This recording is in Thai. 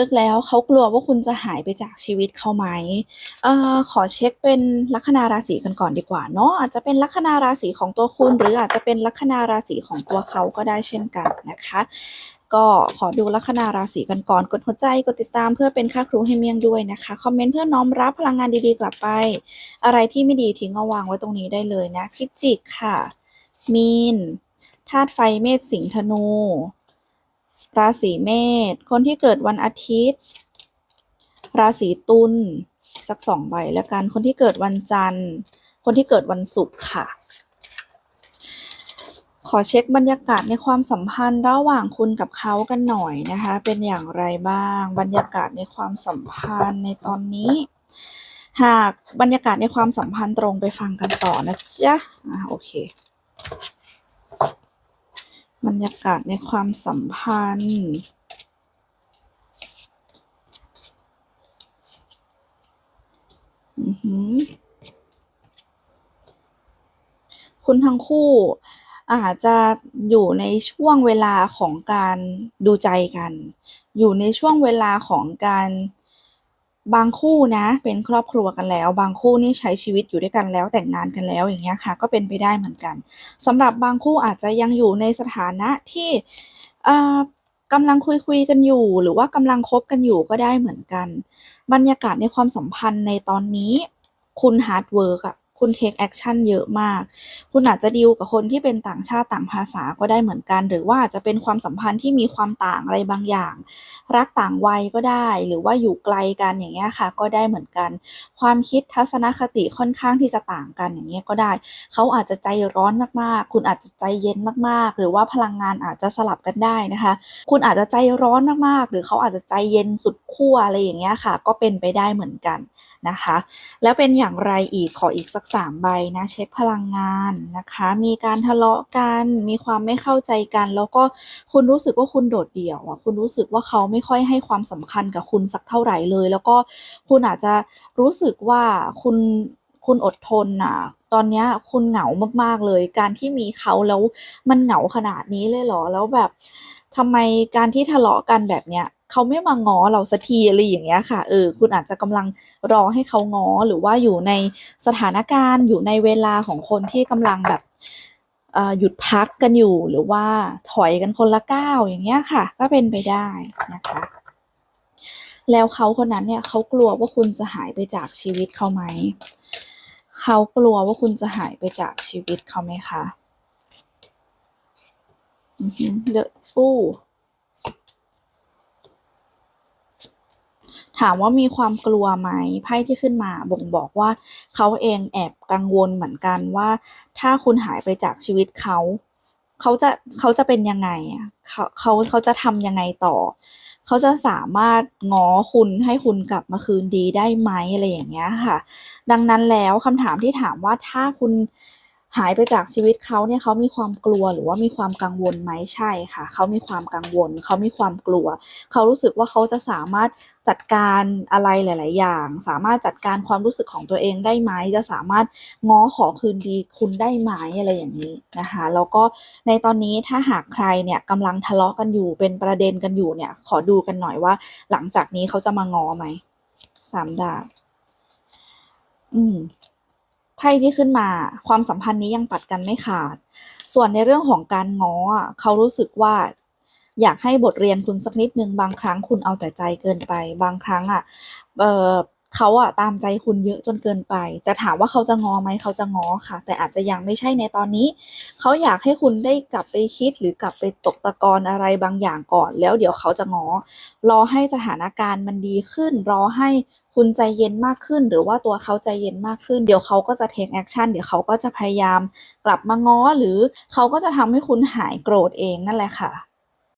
ลึกๆแล้วเขากลัวว่าคุณจะหายไปจากชีวิตเขาไหมเอ่อขอเช็คเป็นลัคนาราศีกันก่อนดีกว่าเนาะอาจจะเป็นลัคนาราศีของตัวคุณ หรืออาจจะเป็นลัคนาราศีของตัวเขาก็ได้เช่นกันนะคะ ก็ขอดูลัคนาราศีกันก่อนกดหัวใจกดติดตามเพื่อเป็นค่าครูให้เมี่ยงด้วยนะคะคอมเมนต์เพื่อน้อมรับพลังงานดีๆกลับไป อะไรที่ไม่ดีทิ้งเอาวางไว้ตรงนี้ได้เลยนะพิจิกค่ะ มีนธาตุไฟเมษสิงห์ธนู ราศีเมษ คนที่เกิดวันอาทิตย์ ราศีตุล สักสองใบแล้วกัน คนที่เกิดวันจันทร์ คนที่เกิดวันศุกร์ค่ะ ขอเช็คบรรยากาศในความสัมพันธ์ระหว่างคุณกับเขากันหน่อยนะคะ เป็นอย่างไรบ้าง บรรยากาศในความสัมพันธ์ในตอนนี้ หากบรรยากาศในความสัมพันธ์ตรงไปฟังกันต่อนะจ๊ะอ่าโอเค บรรยากาศในความสัมพันธ์คุณทั้งคู่ อาจจะอยู่ในช่วงเวลาของการดูใจกัน อยู่ในช่วงเวลาของการ บางคู่นะเป็นครอบครัวกันแล้ว บางคู่นี่ใช้ชีวิตอยู่ด้วยกันแล้วแต่งงานกันแล้วอย่างเงี้ยค่ะ ก็เป็นไปได้เหมือนกันสำหรับบางคู่อาจจะยังอยู่ในสถานะที่อ่อกำลังคุยคุยกันอยู่ หรือว่ากำลังคบกันอยู่ก็ได้เหมือนกัน บรรยากาศในความสัมพันธ์ในตอนนี้ คุณฮาร์ดเวิร์กอะ คุณเทคแอคชั่นเยอะมาก คุณอาจจะดีลกับคนที่เป็นต่างชาติต่างภาษาก็ได้เหมือนกัน หรือว่าจะเป็นความสัมพันธ์ที่มีความต่างอะไรบางอย่าง รักต่างวัยก็ได้ หรือว่าอยู่ไกลกันอย่างเงี้ยค่ะ ก็ได้เหมือนกัน ความคิดทัศนคติค่อนข้างที่จะต่างกันอย่างเงี้ยก็ได้ เขาอาจจะใจร้อนมากๆ คุณอาจจะใจเย็นมากๆ หรือว่าพลังงานอาจจะสลับกันได้นะคะ คุณอาจจะใจร้อนมากๆ หรือเขาอาจจะใจเย็นสุดขั้วอะไรอย่างเงี้ยค่ะ ก็เป็นไปได้เหมือนกันนะคะ แล้วเป็นอย่างไรอีกขออีกสักสามใบนะเช็คพลังงานนะคะ มีการทะเลาะกันมีความไม่เข้าใจกัน แล้วก็คุณรู้สึกว่าคุณโดดเดี่ยวอะคุณรู้สึกว่าเขาไม่ค่อยให้ความสำคัญกับคุณสักเท่าไหร่เลย แล้วก็คุณอาจจะรู้สึกว่าคุณคุณอดทนอะตอนนี้คุณเหงามากๆเลย การที่มีเขาแล้วมันเหงาขนาดนี้เลยเหรอ แล้วแบบทำไมการที่ทะเลาะกันแบบเนี้ย เขาไม่มาง้อเราสักทีอะไรอย่างเงี้ยค่ะเออคุณอาจจะกำลังรอให้เขาง้อหรือว่าอยู่ในสถานการณ์อยู่ในเวลาของคนที่กำลังแบบเอ่อหยุดพักกันอยู่หรือว่าถอยกันคนละก้าวอย่างเงี้ยค่ะ ก็เป็นไปได้นะคะ แล้วเขาคนนั้นเนี่ยเขากลัวว่าคุณจะหายไปจากชีวิตเขาไหมเขากลัวว่าคุณจะหายไปจากชีวิตเขาไหมคะอือฮึ The ถามว่ามีความกลัวไหมไพ่ที่ขึ้นมาบ่งบอกว่าเขาเองแอบกังวลเหมือนกันว่า ถ้าคุณหายไปจากชีวิตเขา เขาจะเขาจะเป็นยังไงเขาเขาเขาจะทำยังไงต่อ เขาจะสามารถง้อคุณให้คุณกลับมาคืนดีได้ไหมอะไรอย่างเงี้ยค่ะ ดังนั้นแล้วคำถามที่ถามว่าถ้าคุณ หายไปจากชีวิตเขาเนี่ยเขามีความกลัวหรือว่ามีความกังวลไหมใช่ค่ะ เขามีความกังวล เขามีความกลัว เขารู้สึกว่าเขาจะสามารถจัดการอะไรหลาย ๆ อย่าง สามารถจัดการความรู้สึกของตัวเองได้ไหมจะสามารถง้อขอคืนดีคุณได้ไหมอะไรอย่างนี้นะคะแล้วก็ในตอนนี้ถ้าหากใครเนี่ยกำลังทะเลาะกันอยู่เป็นประเด็นกันอยู่เนี่ยขอดูกันหน่อยว่า หลังจากนี้เขาจะมาง้อไหมสามดาบอืม ไพ่ที่ขึ้นมา ความสัมพันธ์นี้ยังตัดกันไม่ขาด ส่วนในเรื่องของการง้อเขารู้สึกว่า อยากให้บทเรียนคุณสักนิดนึงบางครั้งคุณเอาแต่ใจเกินไป บางครั้งอะเอ่อเขาอะตามใจคุณเยอะจนเกินไป แต่ถามว่าเขาจะงอไหมเขาจะงอค่ะ แต่อาจจะยังไม่ใช่ในตอนนี้ เขาอยากให้คุณได้กลับไปคิดหรือกลับไปตกตะกอนอะไรบางอย่างก่อน แล้วเดี๋ยวเขาจะงอ รอให้สถานการณ์มันดีขึ้น รอให้ คุณใจเย็นมากขึ้น หรือว่าตัวเขาใจเย็นมากขึ้น เดี๋ยวเขาก็จะ take action เดี๋ยวเขาก็จะพยายามกลับมาง้อหรือเขาก็จะทำให้คุณหายโกรธเองนั่นแหละค่ะ